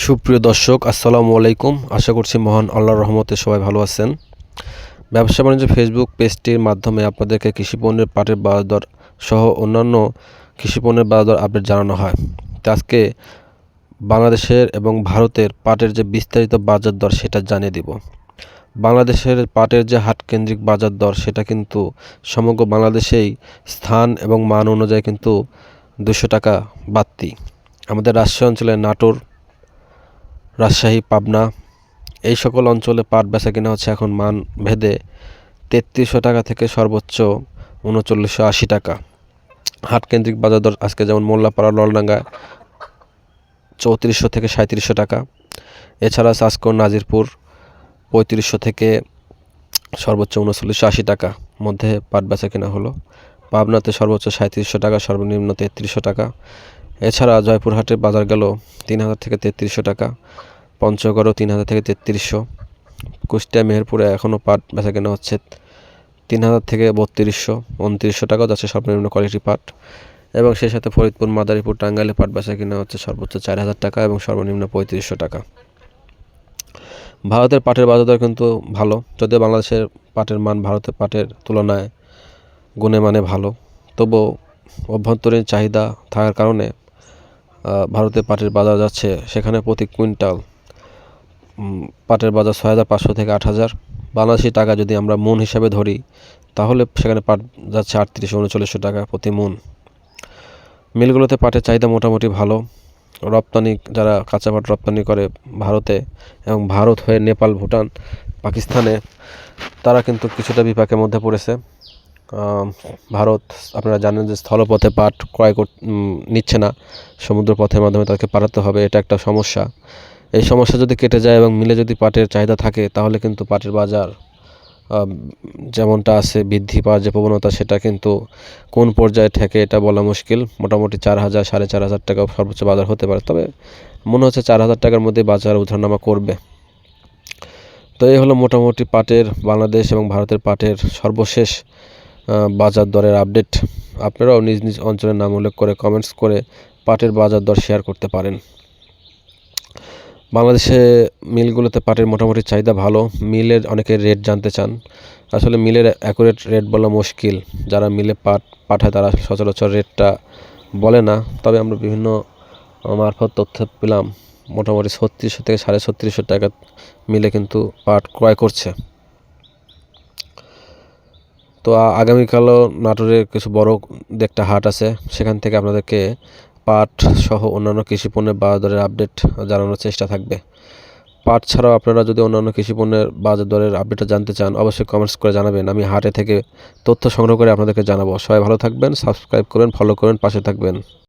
সুপ্রিয় দর্শক, আসসালামু আলাইকুম। আশা করছি মহান আল্লাহর রহমতে সবাই ভালো আছেন। ব্যবসা বাণিজ্য ফেসবুক পেজটির মাধ্যমে আপনাদেরকে কৃষি পণ্যের পাটের বাজার দর সহ অন্যান্য কৃষি পণ্যের বাজার আপডেট জানানো হয়। তো আজকে বাংলাদেশের এবং ভারতের পাটের যে বিস্তারিত বাজার দর সেটা জানিয়ে দিব। বাংলাদেশের পাটের যে হাটকেন্দ্রিক বাজার দর সেটা কিন্তু সমগ্র বাংলাদেশেই স্থান এবং মান অনুযায়ী কিন্তু দুশো টাকা বাড়তি। আমাদের রাজশাহী অঞ্চলে নাটোর রাজশাহী, পাবনা, এই সকল অঞ্চলে পাট বেচা কিনা হচ্ছে এখন মান ভেদে তেত্রিশশো টাকা থেকে সর্বোচ্চ উনচল্লিশশো আশি টাকা। হাটকেন্দ্রিক বাজার দর আজকে যেমন মোল্লাপাড়া ললডাঙ্গা চৌত্রিশশো থেকে সাঁত্রিশশো টাকা। এছাড়া সাসকর নাজিরপুর পঁয়ত্রিশশো থেকে সর্বোচ্চ উনচল্লিশশো আশি টাকা। মধ্যে পাট বেচা কেনা হলো। পাবনাতে সর্বোচ্চ সাঁত্রিশশো টাকা, সর্বনিম্ন তেত্রিশশো টাকা। এছাড়া জয়পুরহাটে বাজার গেল তিন হাজার থেকে তেত্রিশশো টাকা, পঞ্চগড়ও তিন হাজার থেকে তেত্রিশশো। কুষ্টিয়া, মেহেরপুরে এখনও পাট বেচা কেনা হচ্ছে তিন হাজার থেকে বত্রিশশো, উনত্রিশশো টাকাও যাচ্ছে সর্বনিম্ন কোয়ালিটি পাট। এবং সেই সাথে ফরিদপুর, মাদারীপুর, টাঙ্গাইলে পাট বেচা কেনা হচ্ছে সর্বোচ্চ চার হাজার টাকা এবং সর্বনিম্ন পঁয়ত্রিশশো টাকা। ভারতের পাটের বাজার দর কিন্তু ভালো, যদিও বাংলাদেশের পাটের মান ভারতের পাটের তুলনায় গুণে মানে ভালো। তবুও অভ্যন্তরীণ চাহিদা থাকার কারণে ভারতে পাটের বাজার যাচ্ছে, সেখানে প্রতি কুইন্টাল পাটের বাজার ছয় হাজার পাঁচশো থেকে আট হাজার। বাংলাদেশি টাকা যদি আমরা মন হিসাবে ধরি, তাহলে সেখানে পাট যাচ্ছে আটত্রিশশো উনচল্লিশশো টাকা প্রতি মন। মিলগুলোতে পাটের চাহিদা মোটামুটি ভালো। রপ্তানি, যারা কাঁচা পাট রপ্তানি করে ভারতে এবং ভারত হয়ে নেপাল, ভুটান, পাকিস্তানে, তারা কিন্তু কিছুটা বিপাকের মধ্যে পড়েছে। ভারত, আপনারা জানেন যে স্থলপথে পাট ক্রয় কর নিচ্ছে না। সমুদ্র পথের মাধ্যমে তাকে পাঠাতে হবে, এটা একটা সমস্যা। এই সমস্যা যদি কেটে যায় এবং মিলে যদি পাটের চাহিদা থাকে, তাহলে কিন্তু পাটের বাজার যেমনটা আছে, বৃদ্ধি পাওয়ার যে প্রবণতা, সেটা কিন্তু কোন পর্যায়ে ঠেকে, এটা বলা মুশকিল। মোটামুটি চার হাজার, সাড়ে চার হাজার টাকা সর্বোচ্চ বাজার হতে পারে। তবে মনে হচ্ছে চার হাজার টাকার মধ্যে বাজার উঠানামা করবে। তো এই হলো মোটামুটি পাটের বাংলাদেশ এবং ভারতের পাটের সর্বশেষ বাজার দরের আপডেট। আপনারাও নিজ নিজ অঞ্চলের নাম উল্লেখ করে কমেন্টস করে পাটের বাজার দর শেয়ার করতে পারেন। বাংলাদেশে মিলগুলোতে পাটের মোটামুটি চাহিদা ভালো। মিলের অনেকে রেট জানতে চান। আসলে মিলের অ্যাকুরেট রেট বলা মুশকিল। যারা মিলে পাট পাঠায় তারা সচরাচর রেটটা বলে না। তবে আমরা বিভিন্ন মারফত তথ্য পেলাম। মোটামুটি ছত্রিশশো থেকে সাড়ে ছত্রিশশো টাকা মিলে কিন্তু পাট ক্রয় করছে। তো আগামীকালও নাটোরে কিছু বড় একটা হাট আছে। সেখান থেকে আপনাদেরকে পাট সহ অন্যান্য কৃষি পণ্যের বাজার দরের আপডেট জানানোর চেষ্টা থাকবে। পাট ছাড়াও আপনারা যদি অন্যান্য কৃষি পণ্যের বাজার দরের আপডেটটা জানতে চান, অবশ্যই কমেন্টস করে জানাবেন। আমি হাটে থেকে তথ্য সংগ্রহ করে আপনাদেরকে জানাব। সবাই ভালো থাকবেন সাবস্ক্রাইব করেন ফলো করেন, পাশে থাকবেন।